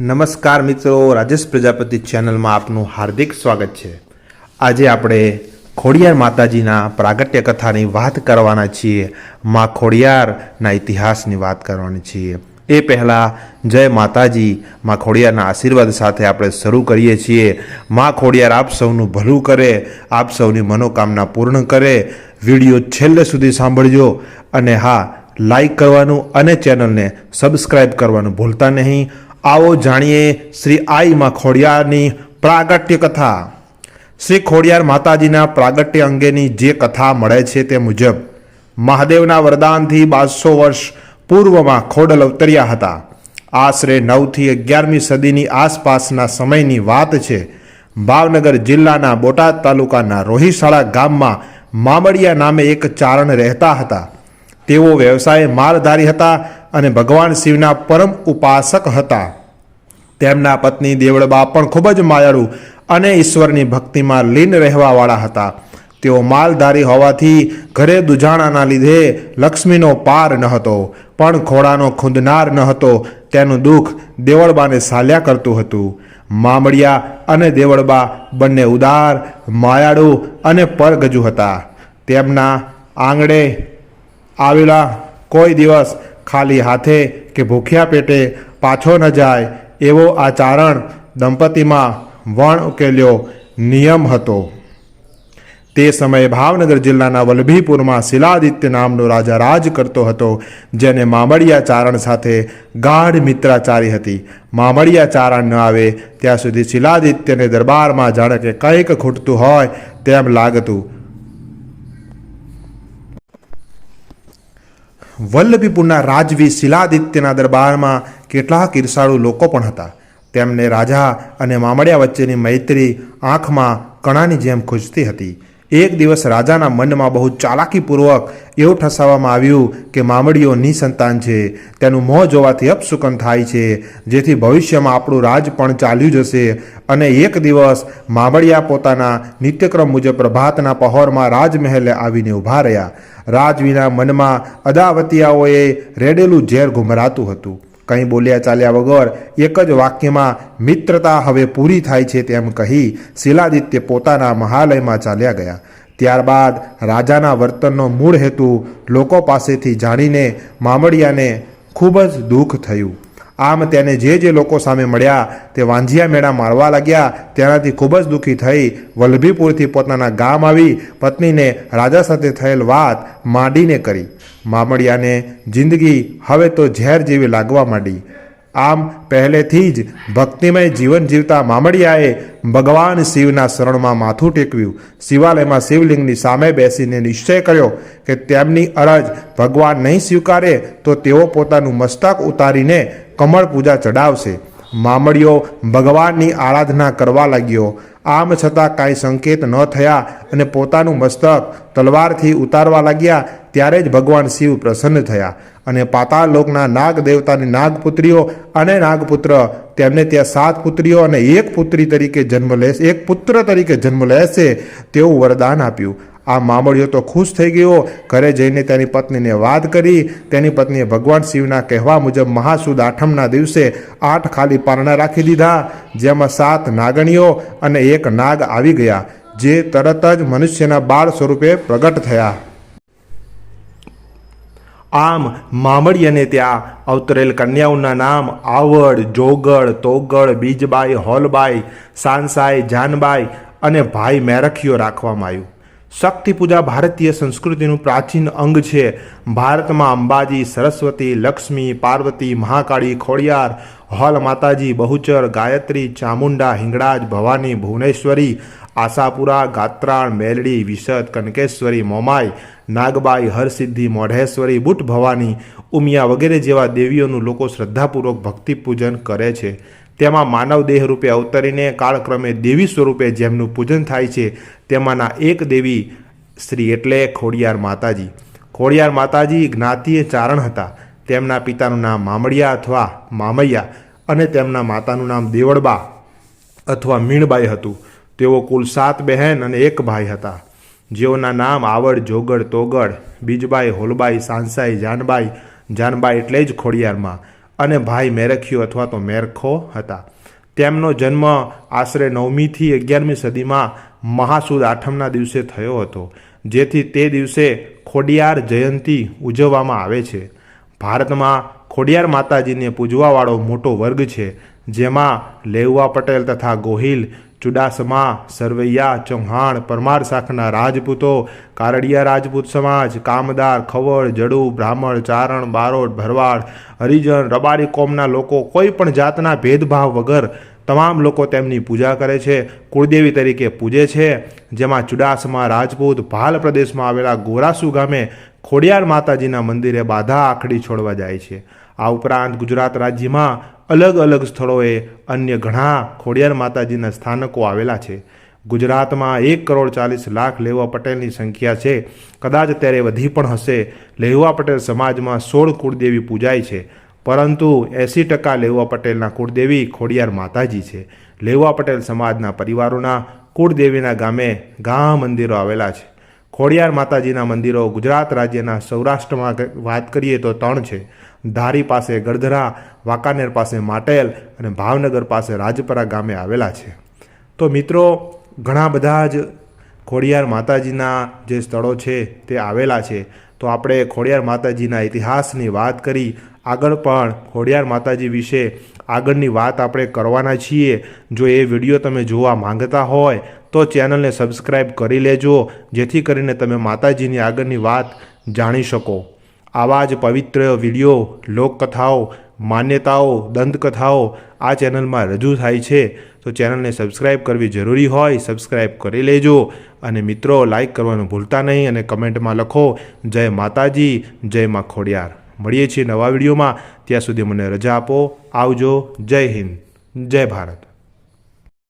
નમસ્કાર મિત્રો, રાજેશ પ્રજાપતિ ચેનલમાં આપનું હાર્દિક સ્વાગત છે. આજે આપણે ખોડિયાર માતાજીના પ્રાગટ્ય કથાની વાત કરવાના છીએ. મા ખોડિયારના ઇતિહાસની વાત કરવાની છીએ. એ પહેલાં જય માતાજી, મા ખોડિયારના આશીર્વાદ સાથે આપણે શરૂ કરીએ છીએ. મા ખોડિયાર આપ સૌનું ભલું કરે, આપ સૌની મનોકામના પૂર્ણ કરે. વીડિયો છેલ્લે સુધી સાંભળજો. અને હા લાઈક કરવાનું અને ચેનલને સબસ્ક્રાઈબ કરવાનું ભૂલતા નહીં. આવો જાણીએ શ્રી આઈ માં ખોડિયારની પ્રાગટ્ય કથા. શ્રી ખોડિયાર માતાજીના પ્રાગટ્ય અંગેની જે કથા મળે છે તે મુજબ, મહાદેવના વરદાનથી બારસો વર્ષ પૂર્વમાં ખોડલ અવતર્યા હતા. આશરે નવથી અગિયારમી સદીની આસપાસના સમયની વાત છે, ભાવનગર જિલ્લાના બોટાદ તાલુકાના રોહિશાળા ગામમાં મામડિયા નામે એક ચારણ રહેતા હતા. તેઓ વ્યવસાય માલધારી હતા અને ભગવાન શિવના પરમ ઉપાસક હતા. તેમના પત્ની દેવળબા પણ ખૂબ જ માયાળુ અને ઈશ્વરની ભક્તિમાં લીન રહેવાવાળા હતા. તેઓ માલધારી હોવાથી ઘરે દુજાણાના લીધે લક્ષ્મીનો પાર ન હતો, પણ ખોડાનો ખૂંદનાર ન હતો. તેનું દુઃખ દેવળબાને સાલ્યા કરતું હતું. મામડિયા અને દેવળબા બંને ઉદાર, માયાળુ અને પરગજુ હતા. તેમના આંગણે આવેલા કોઈ દિવસ ખાલી હાથે કે ભૂખ્યા પેટે પાછો ન જાય એવો આ ચારણ દંપતીમાં વણ ઉકેલ્યો નિયમ હતો. તે સમયે ભાવનગર જિલ્લાના વલ્લભીપુરમાં શિલાદિત્ય નામનો રાજા રાજ કરતો હતો, જેને મામડિયા ચારણ સાથે ગાઢ મિત્રાચારી હતી. મામડિયા ચારણ ન આવે ત્યાં સુધી શિલાદિત્યને દરબારમાં જાણે કે કંઈક ખૂટતું હોય તેમ લાગતું. વલ્લભીપુરના રાજવી શિલાદિત્યના દરબારમાં કેટલાક ઈર્ષાળુ લોકો પણ હતા. તેમને રાજા અને મામડિયા વચ્ચેની મૈત્રી આંખમાં કણાની જેમ ખૂજતી હતી. એક દિવસ રાજાના મનમાં બહુ ચાલાકીપૂર્વક એવું ઠસાવવામાં આવ્યું કે મામડીઓ નિસંતાન છે. તેનું મોં જોવાથી અપશુકન થાય છે. જેથી ભવિષ્યમાં આપણું રાજ પણ ચાલ્યું જશે. અને એક દિવસ મામડિયા પોતાના નિત્યક્રમ મુજબ પ્રભાતના પહોરમાં રાજમહેલે આવીને ઊભા રહ્યા. રાજવીના મનમાં અદાવતિયાઓએ રેડેલું ઝેર ઘુમરાતું હતું. કંઈ બોલ્યા ચાલ્યા વગર એક જ વાક્યમાં મિત્રતા હવે પૂરી થાય છે તેમ કહી શિલાદિત્ય પોતાના મહાલયમાં ચાલ્યા ગયા. ત્યારબાદ રાજાના વર્તનનો મૂળ હેતુ લોકો પાસેથી જાણીને મામડિયાને ખૂબ જ દુઃખ થયું. આમ તેને જે જે લોકો સામે મળ્યા તે વાંઝિયા મેળા મારવા લાગ્યા. તેનાથી ખૂબ જ દુઃખી થઈ વલ્લભીપુરથી પોતાના ગામ આવી પત્નીને રાજા સાથે થયેલ વાત માંડીને કરી. મામડિયાને જિંદગી હવે તો ઝેર જેવી લાગવા માંડી. આમ પહેલેથી જ ભક્તિમય જીવન જીવતા મામડિયાએ ભગવાન શિવના શરણમાં માથું ટેકવ્યું. શિવાલયમાં શિવલિંગની સામે બેસીને નિશ્ચય કર્યો કે તેમની અરજ ભગવાન નહીં સ્વીકારે તો તેઓ પોતાનું મસ્તક ઉતારીને કમળ પૂજા ચડાવશે. મામડિયો ભગવાનની આરાધના કરવા લાગ્યો. આમ છતાં કાંઈ સંકેત ન થયા અને પોતાનું મસ્તક તલવારથી ઉતારવા લાગ્યા ત્યારે જ ભગવાન શિવ પ્રસન્ન થયા અને પાતાળ લોકના નાગ દેવતાની નાગપુત્રીઓ અને નાગપુત્ર તેમને ત્યાં સાત પુત્રીઓ અને એક પુત્રી તરીકે જન્મ લેશે, એક પુત્ર તરીકે જન્મ લેશે તેવું વરદાન આપ્યું. આ મામળિયો તો ખુશ થઈ ગયો. ઘરે જઈને તેની પત્નીને વાત કરી. તેની પત્નીએ ભગવાન શિવના કહેવા મુજબ મહાસુદ આઠમના દિવસે આઠ ખાલી પારણા રાખી દીધા, જેમાં સાત નાગણીઓ અને એક નાગ આવી ગયા, જે તરત જ મનુષ્યના બાળ સ્વરૂપે પ્રગટ થયા. આમ મામડિયાને ત્યાં અવતરેલ કન્યાઓના નામ આવડ જોગળ તોગળ બીજબાઈ, હોલબાઈ, સાનસાઈ, જાનબાઈ અને ભાઈ મેરખીઓ રાખવામાં આવ્યું. શક્તિ પૂજા ભારતીય સંસ્કૃતિનું પ્રાચીન અંગ છે. ભારતમાં અંબાજી, સરસ્વતી, લક્ષ્મી, પાર્વતી, મહાકાળી, ખોડિયાર, હોલ માતાજી, બહુચર, ગાયત્રી, ચામુંડા, હિંગળાજ, ભવાની, ભુવનેશ્વરી, આશાપુરા, ગાત્રાણ, મેલડી, વિશદ, કનકેશ્વરી, મોમાઈ, નાગબાઈ, હરસિદ્ધિ, મોઢેશ્વરી, બુટ ભવાની, ઉમિયા વગેરે જેવા દેવીઓનું લોકો શ્રદ્ધાપૂર્વક ભક્તિ પૂજન કરે છે. તેમાં માનવ દેહ રૂપે અવતરીને કાળક્રમે દેવી સ્વરૂપે જેમનું પૂજન થાય છે, તેમાંના એક દેવી શ્રી એટલે ખોડિયાર માતાજી. ખોડિયાર માતાજી જ્ઞાતિય ચારણ હતા. તેમના પિતાનું નામ મામડિયા અથવા મામૈયા અને તેમના માતાનું નામ દેવળબા અથવા મીણબાઈ હતું. તેઓ કુલ સાત બહેન અને એક ભાઈ હતા. જેઓના નામ આવડ, જોગડ, તોગડ, બીજબાઈ, હોલબાઈ, સાંસાઈ, જાનબાઈ જાનબાઈ એટલે જ ખોડિયારમાં. અને ભાઈ મેરખીઓ અથવા તો મેરખો હતા. તેમનો જન્મ આશરે નવમીથી અગિયારમી સદીમાં મહાસુદ આઠમના દિવસે થયો હતો, જેથી તે દિવસે ખોડિયાર જયંતી ઉજવવામાં આવે છે. ભારતમાં ખોડિયાર માતાજીને પૂજવાવાળો મોટો વર્ગ છે, જેમાં લેઉવા પટેલ તથા ગોહિલ ચુડાસમા, સરવૈયા, ચૌહાણ, પરમાર શાખના રાજપૂતો, કારડિયા રાજપૂત સમાજ, કામદાર, ખવડ, જડુ, બ્રાહ્મણ, ચારણ, બારોટ, ભરવાડ, હરિજન, રબારી કોમના લોકો કોઈ પણ જાતના ભેદભાવ વગર તમામ લોકો તેમની પૂજા કરે છે, કુળદેવી તરીકે પૂજે છે. જેમાં ચુડાસમા રાજપૂત ભાલ પ્રદેશમાં આવેલા ગોરાસુ ગામે ખોડિયાર માતાજીના મંદિરે બાધા આખડી છોડવા જાય છે. આ ઉપરાંત ગુજરાત રાજ્યમાં અલગ અલગ સ્થળોએ અન્ય ઘણા ખોડિયાર માતાજીના સ્થાનકો આવેલા છે. ગુજરાતમાં એક કરોડ ચાલીસ લાખ લેવા પટેલની સંખ્યા છે. કદાચ ત્યારે વધી પણ હશે. લેવા પટેલ સમાજમાં સોળ કુળદેવી પૂજાય છે. પરંતુ એંસી ટકા લેવા પટેલના કુળદેવી ખોડિયાર માતાજી છે. લેવા પટેલ સમાજના પરિવારોના કુળદેવીના ગામે ગામ મંદિરો આવેલા છે. ખોડિયાર માતાજીના મંદિરો ગુજરાત રાજ્યના સૌરાષ્ટ્રમાં વાત કરીએ તો ત્રણ છે. ધારી પાસે ગળધરા વાંકાનેર પાસે માટેલ અને ભાવનગર પાસે રાજપરા ગામે આવેલા છે. તો મિત્રો, ઘણા બધા જ ખોડિયાર માતાજીના જે સ્થળો છે તે આવેલા છે. તો આપણે ખોડિયાર માતાજીના ઇતિહાસની વાત કરી. આગળ પણ ખોડિયાર માતાજી વિશે આગળની વાત આપણે કરવાના છીએ. જો એ વીડિયો તમે જોવા માંગતા હોય તો ચેનલને સબસ્ક્રાઈબ કરી લેજો, જેથી કરીને તમે માતાજીની આગળની વાત જાણી શકો. આવા જ પવિત્ર વીડિયો, લોકકથાઓ, માન્યતાઓ, દંતકથાઓ આ ચેનલમાં રજૂ થાય છે. તો ચેનલને સબસ્ક્રાઈબ કરવી જરૂરી હોય સબસ્ક્રાઈબ કરી લેજો. અને મિત્રો લાઈક કરવાનું ભૂલતા નહીં અને કમેન્ટમાં લખો, જય માતાજી, જય મા ખોડિયાર. મળીએ છીએ નવા વિડીયોમાં. ત્યાં સુધી મને રજા આપો. આવજો. જય હિન્દ. જય ભારત.